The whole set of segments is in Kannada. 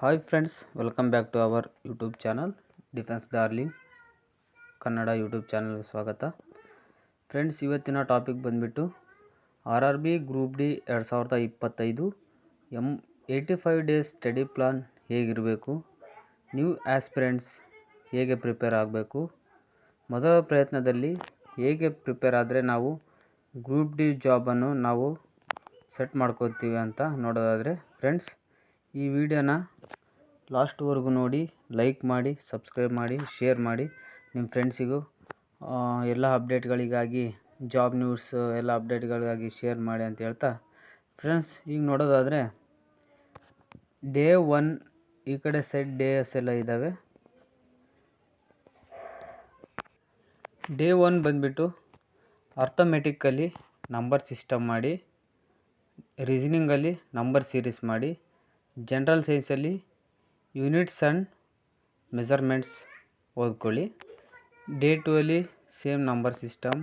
Hi friends welcome back to our YouTube channel defence darling Kannada YouTube ಚಾನಲ್ಗೆ ಸ್ವಾಗತ. ಫ್ರೆಂಡ್ಸ್ ಇವತ್ತಿನ ಟಾಪಿಕ್ ಬಂದುಬಿಟ್ಟು R R B group D ಎರಡು ಸಾವಿರದ ಇಪ್ಪತ್ತೈದು M eighty five days study plan ಹೇಗಿರಬೇಕು ನ್ಯೂ ಆಸ್ಪಿರೆಂಟ್ಸ್ ಹೇಗೆ ಪ್ರಿಪೇರ್ ಆಗಬೇಕು, ಮೊದಲ ಪ್ರಯತ್ನದಲ್ಲಿ ಹೇಗೆ ಪ್ರಿಪೇರ್ ಆದರೆ ನಾವು ಗ್ರೂಪ್ ಡಿ ಜಾಬನ್ನು ನಾವು ಸೆಟ್ ಮಾಡ್ಕೋತೀವಿ ಅಂತ ನೋಡೋದಾದರೆ ಫ್ರೆಂಡ್ಸ್ ಈ ವಿಡಿಯೋನ ಲಾಸ್ಟ್ವರೆಗೂ ನೋಡಿ, ಲೈಕ್ ಮಾಡಿ, ಸಬ್ಸ್ಕ್ರೈಬ್ ಮಾಡಿ, ಶೇರ್ ಮಾಡಿ. ನಿಮ್ಮ ಫ್ರೆಂಡ್ಸಿಗೂ ಎಲ್ಲ ಅಪ್ಡೇಟ್ಗಳಿಗಾಗಿ, ಜಾಬ್ ನ್ಯೂಸ್, ಎಲ್ಲ ಅಪ್ಡೇಟ್ಗಳಿಗಾಗಿ ಶೇರ್ ಮಾಡಿ ಅಂತ ಹೇಳ್ತಾ. ಫ್ರೆಂಡ್ಸ್, ಈಗ ನೋಡೋದಾದರೆ, ಡೇ ಒನ್, ಈ ಕಡೆ ಸೈಡ್ ಡೇಸ್ ಎಲ್ಲ ಇದ್ದಾವೆ. ಡೇ ಒನ್ ಬಂದುಬಿಟ್ಟು, ಅರ್ಥಮೆಟಿಕಲ್ಲಿ ನಂಬರ್ ಸಿಸ್ಟಮ್ ಮಾಡಿ, ರೀಸನಿಂಗಲ್ಲಿ ನಂಬರ್ ಸೀರೀಸ್ ಮಾಡಿ, ಜನರಲ್ ಸೈನ್ಸಲ್ಲಿ ಯೂನಿಟ್ಸ್ ಆ್ಯಂಡ್ ಮೆಝರ್ಮೆಂಟ್ಸ್ ಓದ್ಕೊಳ್ಳಿ. ಡೇ ಟು ಅಲ್ಲಿ ಸೇಮ್ ನಂಬರ್ ಸಿಸ್ಟಮ್,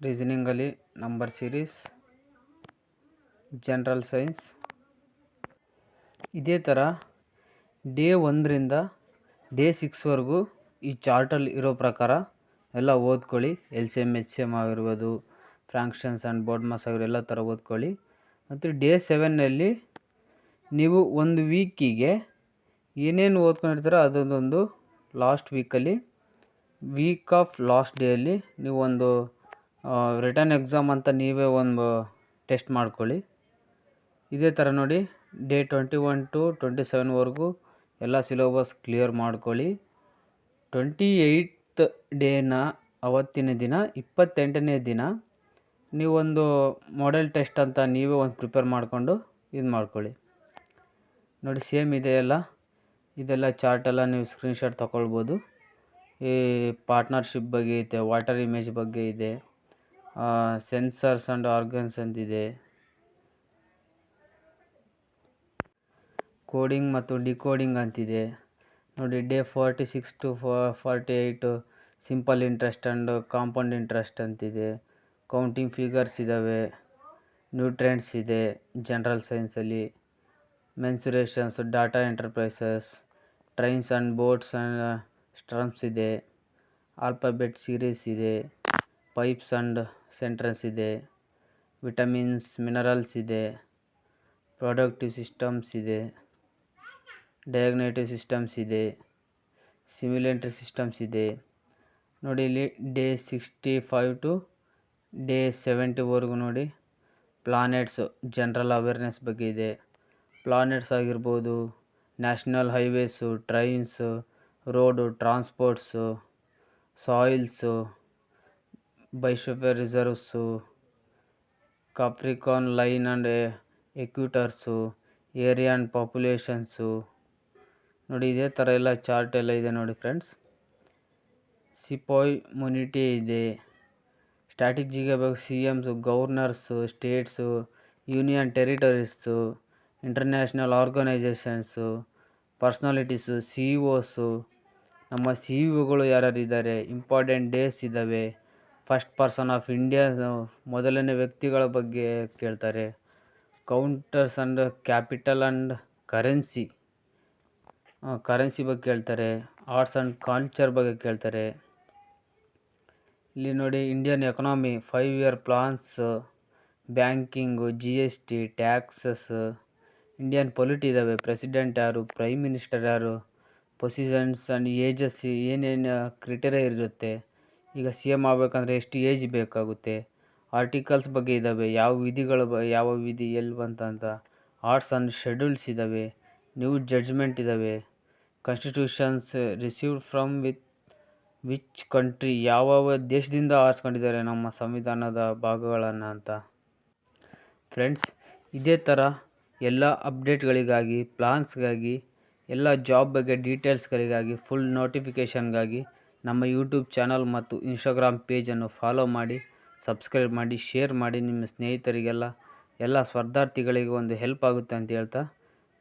ರೀಸನಿಂಗಲ್ಲಿ ನಂಬರ್ ಸೀರೀಸ್, ಜನರಲ್ ಸೈನ್ಸ್. ಇದೇ ಥರ ಡೇ ಒಂದರಿಂದ ಡೇ ಸಿಕ್ಸ್ವರೆಗೂ ಈ ಚಾರ್ಟಲ್ಲಿ ಇರೋ ಪ್ರಕಾರ ಎಲ್ಲ ಓದ್ಕೊಳ್ಳಿ. L C M H C M ಆಗಿರ್ಬೋದು, ಫ್ರಾಂಕ್ಷನ್ಸ್ ಆ್ಯಂಡ್ ಬೋರ್ಡ್ ಮಾಸ್ ಆಗಿರೋ ಎಲ್ಲ ಥರ ಓದ್ಕೊಳ್ಳಿ. ಮತ್ತು ಡೇ ಸೆವೆನ್ನಲ್ಲಿ ನೀವು ಒಂದು ವೀಕಿಗೆ ಏನೇನು ಓದ್ಕೊಂಡಿರ್ತೀರೋ ಅದೊಂದೊಂದು ಲಾಸ್ಟ್ ವೀಕಲ್ಲಿ ವೀಕ್ ಆಫ್ ಲಾಸ್ಟ್ ಡೇಯಲ್ಲಿ ಒಂದು ರಿಟರ್ನ್ ಎಕ್ಸಾಮ್ ಅಂತ ನೀವೇ ಒಂದು ಟೆಸ್ಟ್ ಮಾಡ್ಕೊಳ್ಳಿ. ಇದೇ ಥರ ನೋಡಿ day twenty one to twenty ಸೆವೆನ್ವರೆಗೂ ಎಲ್ಲ ಸಿಲೆಬಸ್ ಕ್ಲಿಯರ್ ಮಾಡ್ಕೊಳ್ಳಿ. ಟ್ವೆಂಟಿ ಏಯ್ತ್ ಡೇನ ಅವತ್ತಿನ ದಿನ, ಇಪ್ಪತ್ತೆಂಟನೇ ದಿನ ನೀವೊಂದು ಮಾಡೆಲ್ ಟೆಸ್ಟ್ ಅಂತ ನೀವೇ ಒಂದು ಪ್ರಿಪೇರ್ ಮಾಡಿಕೊಂಡು ಇದು ಮಾಡ್ಕೊಳ್ಳಿ ನೋಡಿ ಸೇಮ್ ಇದೆಯಲ್ಲ ಇದೆಲ್ಲ ಚಾರ್ಟೆಲ್ಲ ನೀವು ಸ್ಕ್ರೀನ್ಶಾಟ್ ತಗೊಳ್ಬೋದು ಈ ಪಾರ್ಟ್ನರ್ಶಿಪ್ ಬಗ್ಗೆ ಐತೆ ವಾಟರ್ ಇಮೇಜ್ ಬಗ್ಗೆ ಇದೆ ಸೆನ್ಸರ್ಸ್ ಆ್ಯಂಡ್ ಆರ್ಗನ್ಸ್ ಅಂತಿದೆ ಕೋಡಿಂಗ್ ಮತ್ತು ಡಿಕೋಡಿಂಗ್ ಅಂತಿದೆ ನೋಡಿ day forty six to forty eight simple interest and compound interest ಅಂತಿದೆ ಕೌಂಟಿಂಗ್ ಫಿಗರ್ಸ್ ಇದ್ದಾವೆ ನ್ಯೂಟ್ರೆಂಟ್ಸ್ ಇದೆ general ಸೈನ್ಸಲ್ಲಿ mensurations, data enterprises, trains and boats and streams ಇದೆ. ಆಲ್ಫಾಬೆಟ್ ಸೀರೀಸ್ ಇದೆ. ಪೈಪ್ಸ್ ಆ್ಯಂಡ್ ಸೆಂಟ್ರನ್ಸ್ ಇದೆ. ವಿಟಮಿನ್ಸ್, ಮಿನರಲ್ಸ್ ಇದೆ. ಪ್ರೊಡಕ್ಟಿವ್ ಸಿಸ್ಟಮ್ಸ್ ಇದೆ. ಡಯಾಗ್ನೇಟಿವ್ ಸಿಸ್ಟಮ್ಸ್ ಇದೆ. ಸಿಮ್ಯುಲೇಟರಿ ಸಿಸ್ಟಮ್ಸ್ ಇದೆ. ನೋಡಿ, ಇಲ್ಲಿ day sixty five to day ಸೆವೆಂಟಿವರೆಗೂ ನೋಡಿ, ಪ್ಲಾನೆಟ್ಸು, ಜನರಲ್ ಅವೇರ್ನೆಸ್ ಬಗ್ಗೆ ಇದೆ. ಪ್ಲಾನೆಟ್ಸ್ ಆಗಿರ್ಬೋದು, national highways, trains, road transports, soils biosphere reserves Capricorn line and equators area and populations. ನೋಡಿ, ಇದೇ ಥರ ಎಲ್ಲ ಚಾರ್ಟ್ ಎಲ್ಲ ಇದೆ ನೋಡಿ ಫ್ರೆಂಡ್ಸ್. ಸಿಪಾಯ್ ಮುನಿಟಿ ಇದೆ. ಸ್ಟ್ಯಾಟಿಜಿಗೆ ಬಗ್ಗೆ C Ms governors states, union territories international organisations personalities C E Os ನಮ್ಮ ಸಿ ಇ ಒಗಳು ಯಾರ್ಯಾರು ಇದ್ದಾರೆ ಇಂಪಾರ್ಟೆಂಟ್ ಡೇಸ್ ಇದ್ದಾವೆ ಫಸ್ಟ್ ಪರ್ಸನ್ ಆಫ್ ಇಂಡಿಯಾ ಮೊದಲನೇ ವ್ಯಕ್ತಿಗಳ ಬಗ್ಗೆ ಕೇಳ್ತಾರೆ. Countries and capital and currency currency ಬಗ್ಗೆ ಕೇಳ್ತಾರೆ. ಆರ್ಟ್ಸ್ ಆ್ಯಂಡ್ ಕಲ್ಚರ್ ಬಗ್ಗೆ ಕೇಳ್ತಾರೆ. ಇಲ್ಲಿ ನೋಡಿ Indian economy five year plans banking G S T taxes Indian polity ಇದ್ದಾವೆ ಪ್ರೆಸಿಡೆಂಟ್ ಯಾರು ಪ್ರೈಮ್ ಮಿನಿಸ್ಟರ್ ಯಾರು ಪೊಸಿಷನ್ಸ್ ಆ್ಯಂಡ್ ಏಜಸ್ ಏನೇನು ಕ್ರಿಟೇರಿಯಾ ಇರುತ್ತೆ. ಈಗ ಸಿ ಎಂ ಆಗಬೇಕಂದ್ರೆ ಎಷ್ಟು ಏಜ್ ಬೇಕಾಗುತ್ತೆ. ಆರ್ಟಿಕಲ್ಸ್ ಬಗ್ಗೆ ಇದ್ದಾವೆ ಯಾವ ವಿಧಿಗಳು ಬ, ಯಾವ ವಿಧಿ ಎಲ್ಲಿ ಬಂತಂತ ಆರ್ಟ್ಸ್ ಆ್ಯಂಡ್ ಶೆಡ್ಯೂಲ್ಸ್ ಇದ್ದಾವೆ ನ್ಯೂ ಜಡ್ಜ್ಮೆಂಟ್ ಇದ್ದಾವೆ constitutions received from with which country ಯಾವ ದೇಶದಿಂದ ಆರಿಸ್ಕೊಂಡಿದ್ದಾರೆ ನಮ್ಮ ಸಂವಿಧಾನದ ಭಾಗಗಳನ್ನು ಅಂತ. ಫ್ರೆಂಡ್ಸ್ ಇದೇ ಥರ ಎಲ್ಲ ಅಪ್ಡೇಟ್ಗಳಿಗಾಗಿ, ಪ್ಲಾನ್ಸ್ಗಾಗಿ, ಎಲ್ಲ ಜಾಬ್ ಬಗ್ಗೆ ಡೀಟೇಲ್ಸ್ಗಳಿಗಾಗಿ, ಫುಲ್ ನೋಟಿಫಿಕೇಷನ್ಗಾಗಿ ನಮ್ಮ ಯೂಟ್ಯೂಬ್ ಚಾನಲ್ ಮತ್ತು ಇನ್ಸ್ಟಾಗ್ರಾಮ್ ಪೇಜನ್ನು ಫಾಲೋ ಮಾಡಿ, ಸಬ್ಸ್ಕ್ರೈಬ್ ಮಾಡಿ, ಶೇರ್ ಮಾಡಿ ನಿಮ್ಮ ಸ್ನೇಹಿತರಿಗೆಲ್ಲ. ಎಲ್ಲ ಸ್ಪರ್ಧಾರ್ಥಿಗಳಿಗೆ ಒಂದು ಹೆಲ್ಪ್ ಆಗುತ್ತೆ ಅಂತ ಹೇಳ್ತಾ,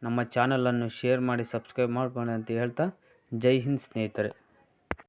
ನಮ್ಮ ಚಾನಲನ್ನು ಶೇರ್ ಮಾಡಿ, ಸಬ್ಸ್ಕ್ರೈಬ್ ಮಾಡ್ಕೊಳ್ಳಿ ಅಂತ ಹೇಳ್ತಾ, ಜೈ ಹಿಂದ್ ಸ್ನೇಹಿತರೆ.